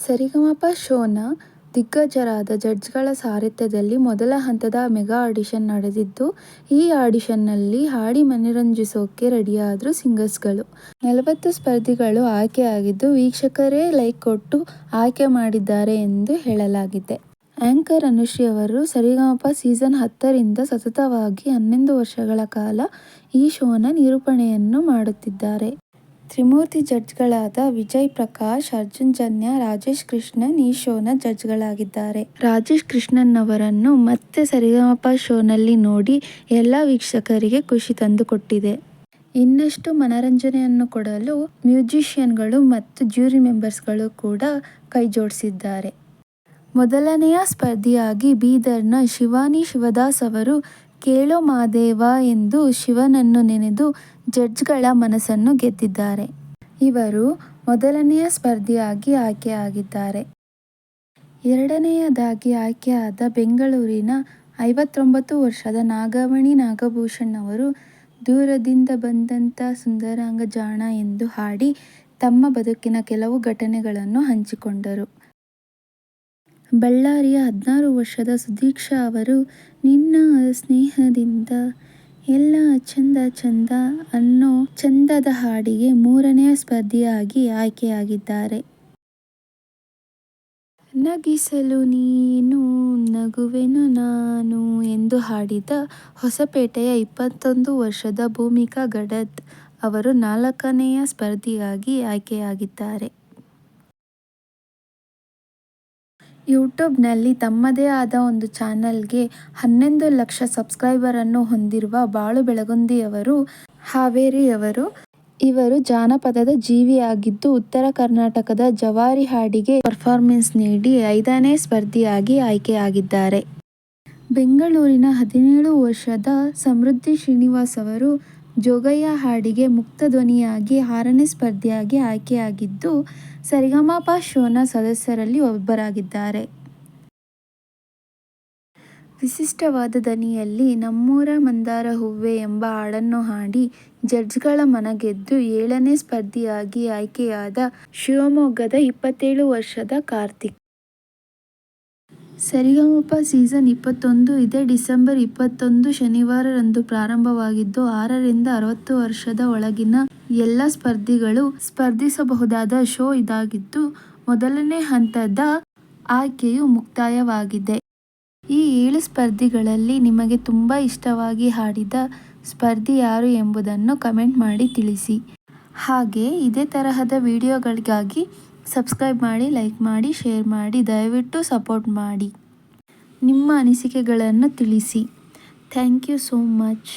ಸರಿಗಮಪ ಶೋನ ದಿಗ್ಗಜರಾದ ಜಡ್ಜ್ಗಳ ಸಾರಥ್ಯದಲ್ಲಿ ಮೊದಲ ಹಂತದ mega audition ನಡೆದಿದ್ದು, ಈ ಆಡಿಷನ್ನಲ್ಲಿ ಹಾಡಿ ಮನರಂಜಿಸೋಕೆ ರೆಡಿಯಾದ್ರು ಸಿಂಗರ್ಸ್ಗಳು. ನಲವತ್ತು ಸ್ಪರ್ಧಿಗಳು ಆಯ್ಕೆಯಾಗಿದ್ದು, ವೀಕ್ಷಕರೇ ಲೈಕ್ ಕೊಟ್ಟು ಆಯ್ಕೆ ಮಾಡಿದ್ದಾರೆ ಎಂದು ಹೇಳಲಾಗಿದೆ. ಆಂಕರ್ ಅನುಶ್ರೀ ಅವರು ಸರಿಗಮಪ ಸೀಸನ್ ಹತ್ತರಿಂದ ಸತತವಾಗಿ ಹನ್ನೊಂದು ವರ್ಷಗಳ ಕಾಲ ಈ ಶೋನ ನಿರೂಪಣೆಯನ್ನು ಮಾಡುತ್ತಿದ್ದಾರೆ. ತ್ರಿಮೂರ್ತಿ ಜಡ್ಜ್ಗಳಾದ ವಿಜಯ್ ಪ್ರಕಾಶ್, ಅರ್ಜುನ್ ಜನ್ಯ, ರಾಜೇಶ್ ಕೃಷ್ಣನ್ ಈ ಶೋನ ಜಡ್ಜ್ಗಳಾಗಿದ್ದಾರೆ. ರಾಜೇಶ್ ಕೃಷ್ಣನ್ ಅವರನ್ನು ಮತ್ತೆ ಸರಿಗಮಪ ಶೋನಲ್ಲಿ ನೋಡಿ ಎಲ್ಲ ವೀಕ್ಷಕರಿಗೆ ಖುಷಿ ತಂದುಕೊಟ್ಟಿದೆ. ಇನ್ನಷ್ಟು ಮನರಂಜನೆಯನ್ನು ಕೊಡಲು ಮ್ಯೂಸಿಷಿಯನ್ಗಳು ಮತ್ತು ಜ್ಯೂರಿ ಮೆಂಬರ್ಸ್ಗಳು ಕೂಡ ಕೈಜೋಡಿಸಿದ್ದಾರೆ. ಮೊದಲನೆಯ ಸ್ಪರ್ಧಿಯಾಗಿ ಬೀದರ್ನ ಶಿವಾನಿ ಶಿವದಾಸ್ ಅವರು ಕೇಳೋ ಮಾದೇವ ಎಂದು ಶಿವನನ್ನು ನೆನೆದು ಜಡ್ಜ್ಗಳ ಮನಸ್ಸನ್ನು ಗೆದ್ದಿದ್ದಾರೆ. ಇವರು ಮೊದಲನೆಯ ಸ್ಪರ್ಧಿಯಾಗಿ ಆಯ್ಕೆಯಾಗಿದ್ದಾರೆ. ಎರಡನೆಯದಾಗಿ ಆಯ್ಕೆಯಾದ ಬೆಂಗಳೂರಿನ ಐವತ್ತೊಂಬತ್ತು ವರ್ಷದ ನಾಗಮಣಿ ನಾಗಭೂಷಣ್ ಅವರು, ದೂರದಿಂದ ಬಂದಂಥ ಸುಂದರಾಂಗ ಜಾಣ ಎಂದು ಹಾಡಿ ತಮ್ಮ ಬದುಕಿನ ಕೆಲವು ಘಟನೆಗಳನ್ನು ಹಂಚಿಕೊಂಡರು. ಬಳ್ಳಾರಿಯ ಹದಿನಾರು ವರ್ಷದ ಸುದೀಕ್ಷಾ ಅವರು, ನಿನ್ನ ಸ್ನೇಹದಿಂದ ಎಲ್ಲ ಚಂದ ಚಂದ ಅನ್ನೋ ಚಂದದ ಹಾಡಿಗೆ ಮೂರನೆಯ ಸ್ಪರ್ಧಿಯಾಗಿ ಆಯ್ಕೆಯಾಗಿದ್ದಾರೆ. ನಗಿಸಲು ನೀನು, ನಗುವೆನು ನಾನು ಎಂದು ಹಾಡಿದ ಹೊಸಪೇಟೆಯ ಇಪ್ಪತ್ತೊಂದು ವರ್ಷದ ಭೂಮಿಕಾ ಗಡದ್ ಅವರು ನಾಲ್ಕನೆಯ ಸ್ಪರ್ಧಿಯಾಗಿ ಆಯ್ಕೆಯಾಗಿದ್ದಾರೆ. ಯೂಟ್ಯೂಬ್ನಲ್ಲಿ ತಮ್ಮದೇ ಆದ ಒಂದು ಚಾನಲ್ಗೆ ಹನ್ನೊಂದು ಲಕ್ಷ ಸಬ್ಸ್ಕ್ರೈಬರನ್ನು ಹೊಂದಿರುವ ಬಾಳು ಬೆಳಗುಂದಿಯವರು, ಹಾವೇರಿಯವರು. ಇವರು ಜಾನಪದದ ಜೀವಿಯಾಗಿದ್ದು ಉತ್ತರ ಕರ್ನಾಟಕದ ಜವಾರಿ ಹಾಡಿಗೆ ಪರ್ಫಾರ್ಮೆನ್ಸ್ ನೀಡಿ ಐದನೇ ಸ್ಪರ್ಧಿಯಾಗಿ ಆಯ್ಕೆಯಾಗಿದ್ದಾರೆ. ಬೆಂಗಳೂರಿನ ಹದಿನೇಳು ವರ್ಷದ ಸಮೃದ್ಧಿ ಶ್ರೀನಿವಾಸ್ ಅವರು ಜೋಗಯ್ಯ ಹಾಡಿಗೆ ಮುಕ್ತ ಧ್ವನಿಯಾಗಿ ಆರನೇ ಸ್ಪರ್ಧಿಯಾಗಿ ಆಯ್ಕೆಯಾಗಿದ್ದು, ಸರಿಗಮಪ ಶೋನ ಸದಸ್ಯರಲ್ಲಿ ಒಬ್ಬರಾಗಿದ್ದಾರೆ. ವಿಶಿಷ್ಟವಾದ ದನಿಯಲ್ಲಿ ನಮ್ಮೂರ ಮಂದಾರ ಹೂವೆ ಎಂಬ ಹಾಡನ್ನು ಹಾಡಿ ಜಡ್ಜ್ಗಳ ಮನಗೆದ್ದು ಏಳನೇ ಸ್ಪರ್ಧಿಯಾಗಿ ಆಯ್ಕೆಯಾದ ಶಿವಮೊಗ್ಗದ ಇಪ್ಪತ್ತೇಳು ವರ್ಷದ ಕಾರ್ತಿಕ್. ಸರಿಗಮಪ ಸೀಸನ್ ಇಪ್ಪತ್ತೊಂದು ಇದೇ. ಡಿಸೆಂಬರ್ ಇಪ್ಪತ್ತೊಂದು ಶನಿವಾರರಂದು ಪ್ರಾರಂಭವಾಗಿದ್ದು, ಆರರಿಂದ ಅರವತ್ತು ವರ್ಷದ ಒಳಗಿನ ಎಲ್ಲ ಸ್ಪರ್ಧಿಗಳು ಸ್ಪರ್ಧಿಸಬಹುದಾದ ಶೋ ಇದಾಗಿದ್ದು, ಮೊದಲನೇ ಹಂತದ ಆಯ್ಕೆಯು ಮುಕ್ತಾಯವಾಗಿದೆ. ಈ ಏಳು ಸ್ಪರ್ಧಿಗಳಲ್ಲಿ ನಿಮಗೆ ತುಂಬ ಇಷ್ಟವಾಗಿ ಹಾಡಿದ ಸ್ಪರ್ಧಿ ಯಾರು ಎಂಬುದನ್ನು ಕಮೆಂಟ್ ಮಾಡಿ ತಿಳಿಸಿ. ಹಾಗೆ ಇದೇ ತರಹದ ವಿಡಿಯೋಗಳಿಗಾಗಿ ಸಬ್ಸ್ಕ್ರೈಬ್ ಮಾಡಿ, ಲೈಕ್ ಮಾಡಿ, ಶೇರ್ ಮಾಡಿ, ದಯವಿಟ್ಟು ಸಪೋರ್ಟ್ ಮಾಡಿ. ನಿಮ್ಮ ಅನಿಸಿಕೆಗಳನ್ನು ತಿಳಿಸಿ. Thank you so much.